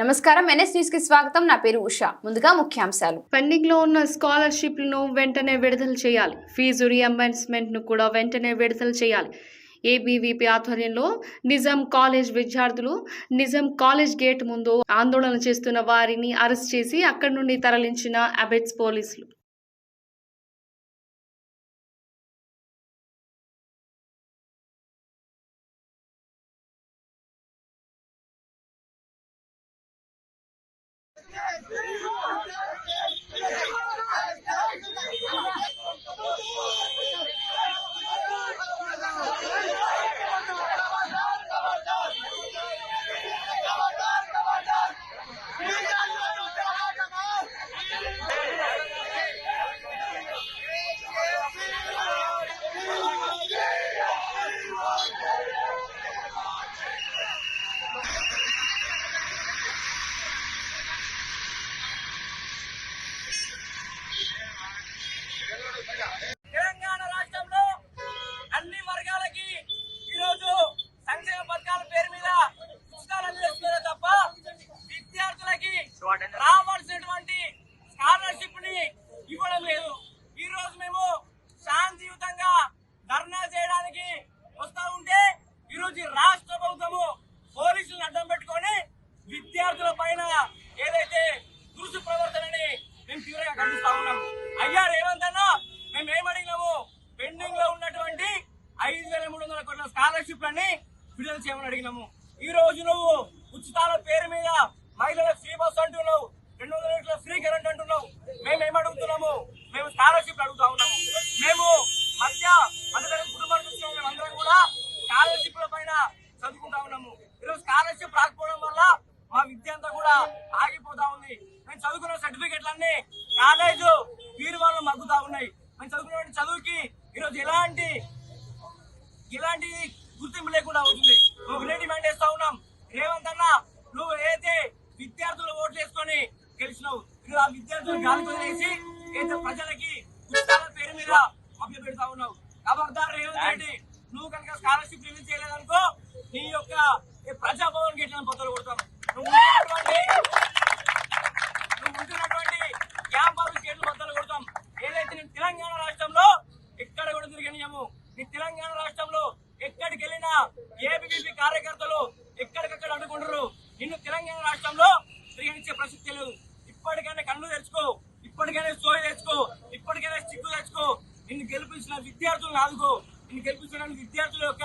నమస్కారం. ఎన్ఎస్ న్యూస్కి స్వాగతం. నా పేరు ఉషా. ముందుగా ముఖ్యాంశాలు. పెండింగ్లో ఉన్న స్కాలర్షిప్లను వెంటనే విడుదల చేయాలి. ఫీజు రియంబర్స్మెంట్ను కూడా వెంటనే విడుదల చేయాలి. ఏబీవీపీ ఆధ్వర్యంలో నిజాం కాలేజ్ విద్యార్థులు నిజాం కాలేజ్ గేట్ ముందు ఆందోళన చేస్తున్న వారిని అరెస్ట్ చేసి అక్కడి నుండి తరలించిన అబెట్స్ పోలీసులు. Yes, yes. తీవ్రంగా ఉన్నాం. అయ్యా రేవంత్ అన్న మేము ఏమడిగినాము పెండింగ్లో ఉన్నటువంటి ఐదు వేల మూడు వందల కోట్ల స్కాలర్షిప్లని విడుదల చేయమని అడిగినాము. ఈ రోజు నువ్వు ఉచితాల పేరు మీద మహిళలకు ఫ్రీ బస్ అంటున్నావు. రెండు వందల యూనిట్ల ఫ్రీ కరెంట్ అంటున్నావు. మేము ఏం అడుగుతున్నాము మేము స్కాలర్షిప్ అడుగుతా ఉన్నాము. మేము మధ్య మధ్యతరగతి కుటుంబానికి వచ్చిన మేమందరం కూడా స్కాలర్షిప్ల పైన చదువుకుంటా ఉన్నాము. ఈరోజు స్కాలర్షిప్ రాకపోవడం వల్ల మా విద్య అంతా కూడా ఆగిపోతా ఉంది. మేము చదువుకున్న సర్టిఫికెట్లన్నీ కాలేజు వీరి వాళ్ళు మగ్గుతా ఉన్నాయి. మేము చదువుకున్న చదువుకి ఈరోజు ఎలాంటి ఎలాంటి గుర్తింపు లేకుండా అవుతుంది. నువ్వు ఒకటే డిమాండ్ చేస్తా ఉన్నాం. రేవంత్ అన్న నువ్వు ఏదైతే విద్యార్థులు ఓట్లు వేసుకొని గెలిచినావు నువ్వు ఆ విద్యార్థులు గాలి వదిలేసి ఏదైతే ప్రజలకి ఉచితాల పేరు మీద మభ్య పెడతా ఉన్నావు. ఖబర్దార్ రేవంత్ రెడ్డి నువ్వు కనుక స్కాలర్షిప్ రిలీజ్ చేయలేదనుకో నీ యొక్క ప్రజాభవన్ గెట్టిన పొత్తులు కొడతాను నువ్వు ఉంటున్నటువంటి నువ్వు ఉంటున్నటువంటి క్యాంపస్ గేట్లు బద్దలు కొడతాం ఏదైతే నేను తెలంగాణ రాష్ట్రంలో ఎక్కడ కూడా ఈ తెలంగాణ రాష్ట్రంలో ఎక్కడికి వెళ్ళినా ఏబీవీపీ కార్యకర్తలు ఎక్కడికక్కడ అడ్డుకుంటారు నిన్ను తెలంగాణ రాష్ట్రంలో పరిగణించే ప్రసక్తి లేదు. ఇప్పటికైనా కన్ను తెచ్చుకో ఇప్పటికైనా సోయి తెచ్చుకో ఇప్పటికైనా సిగ్గు తెచ్చుకో నిన్ను గెలిపించిన విద్యార్థులను ఆదుకో. నిన్ను గెలిపించిన విద్యార్థుల యొక్క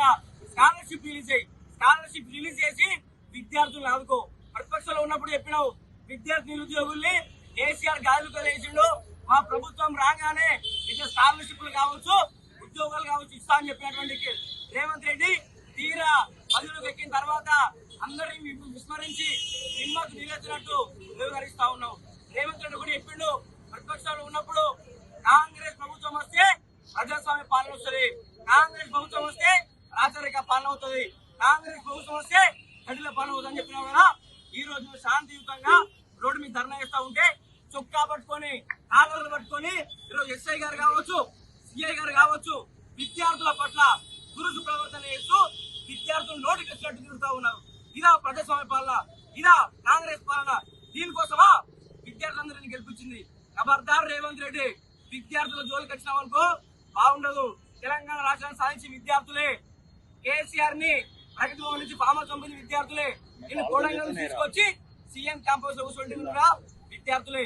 స్కాలర్షిప్ రిలీజ్ అయ్యి స్కాలర్షిప్ రిలీజ్ చేసి విద్యార్థులను ఆదుకో. ప్రతిపక్షంలో ఉన్నప్పుడు చెప్పినావు విద్యార్థి నిరుద్యోగుల్ని కేసీఆర్ గాలితో వేసిండు మా ప్రభుత్వం రాగానే ఇట్లా స్కాలర్షిప్లు కావచ్చు ఉద్యోగాలు కావచ్చు ఇస్తా అని చెప్పినటువంటి రేవంత్ రెడ్డి తీరా పదవిలోకి ఎక్కిన తర్వాత అందరినీ వి- విస్మరించి నిమ్మకు నిలెత్తినట్టు వ్యవహరిస్తా ఉన్నాం. రేవంత్ రెడ్డి కూడా చెప్పిండు ప్రతిపక్షాలు ఉన్నప్పుడు కాంగ్రెస్ ప్రభుత్వం వస్తే ప్రజాస్వామ్య పాలన వస్తుంది. కాంగ్రెస్ ప్రభుత్వం వస్తే రాచరిక పాలన అవుతుంది. కాంగ్రెస్ ప్రభుత్వం వస్తే కఠిన పాలన అవుతుందని చెప్పినావు కదా ఈ రోజు శాంతియుతంగా రోడ్డు మీద ధర్నా చేస్తా ఉంటే చొక్కా పట్టుకొని కాలర్లు పట్టుకొని ఈరోజు ఎస్ఐ గారు కావచ్చు సిఐ గారు కావచ్చు విద్యార్థుల పట్ల దురుసు ప్రవర్తన చేస్తూ విద్యార్థులు నోటికి వచ్చినట్టు తిరుగుతా ఉన్నారు. ఇదా ప్రజాస్వామ్య పాలన ఇదా కాంగ్రెస్ పాలన. దీనికోసమా విద్యార్థులందరినీ గెలిపించింది ఖబర్దార్ రేవంత్ రెడ్డి. విద్యార్థుల జోలికి వచ్చినామనుకో బాగుండదు. తెలంగాణ రాష్ట్రాన్ని సాధించి విద్యార్థులే. కేసీఆర్ని ప్రగతి భవన్ నుంచి ఫార్మర్ కంపెనీ విద్యార్థులే. నేను కోడంగల్ తీసుకొచ్చి సీఎం క్యాంపస్లో కూర్చోండి విద్యార్థులే.